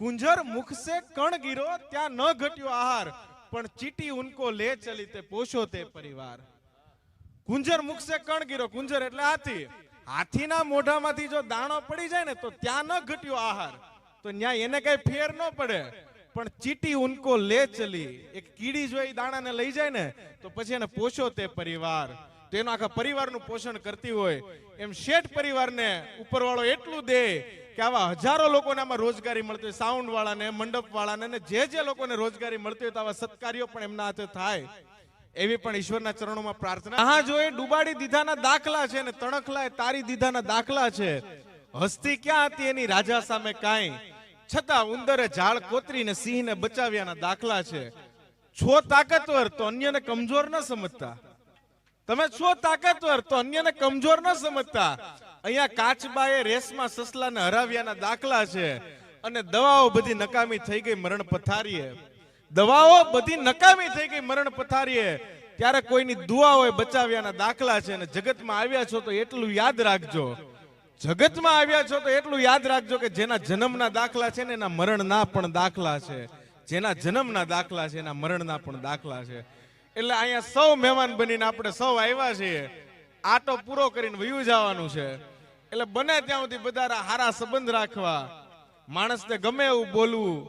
કુંજર મુખ સે કણ ગીરો, ત્યાં ન ઘટ્યો આહાર. પણ ચીટી ઉનકો લે ચલી તે પોષો તે પરિવાર. કુંજર મુખ સે કણ ગીરો કુંજર એટલે હાથી. હાથીના મોઢામાંથી જો દાણો પડી જાય ને, તો ત્યાં ન ઘટ્યો આહાર. તો ન્યાય એને કઈ ફેર ન પડે. પણ ચીટી ઉનકો લે ચલી. એક કીડી જો એ દાણાને લઈ જાય ને, તો પછી એને પોષો તે પરિવાર. તો એનો આખા પરિવારનું પોષણ કરતી હોય. એમ શેઠ પરિવારને ઉપરવાળો એટલું દે કે આવા હજારો લોકોને આમાં રોજગારી મળતી હોય. સાઉન્ડ વાળાને મંડપ વાળાને અને જે જે લોકોને રોજગારી મળતી હોય તો આવા સત્કાર્યો પણ એમના હાથે થાય. એવી પણ ઈશ્વરના ચરણોમાં પ્રાર્થના. હા જો એ ડુબાડી દીધાના દાખલા છે ને તણખલા એ તારી દીધાના દાખલા છે. હસ્તી ક્યાં હતી એની રાજા સામે કાંઈ? છતાં ઉંદરે ઝાડ કોતરીને સિંહને બચાવ્યાના દાખલા છે. છો તાકાતવર તો અન્યને કમજોર ન સમજતા. તમે છો તાકાતવર તો અન્યને કમજોર ન સમજતા. અહીંયા કાચબાએ રેસમાં સસલાને હરાવ્યાના દાખલા છે. અને દવાઓ બધી નકામી થઈ ગઈ મરણ પથારીએ. દવાઓ બધી નકામી થઈ ગઈ મરણ પથારીએ. ત્યારે કોઈની દુઆઓએ બચાવ્યાના દાખલા છે અને જગતમાં આવ્યા છો તો એટલું યાદ રાખજો. જગતમાં આવ્યા છો તો એટલું યાદ રાખજો કે જેના જન્મના દાખલા છે ને એના મરણના પણ દાખલા છે. જેના જન્મના દાખલા છે એના મરણના પણ દાખલા છે. એટલે અહીંયા સૌ મહેમાન બનીને આપણે સૌ આવ્યા છીએ. આટો પૂરો કરીને વયું જવાનું છે. એટલે બને ત્યાં સુધી બધા હારા સંબંધ રાખવા. માણસને ગમે એવું બોલવું.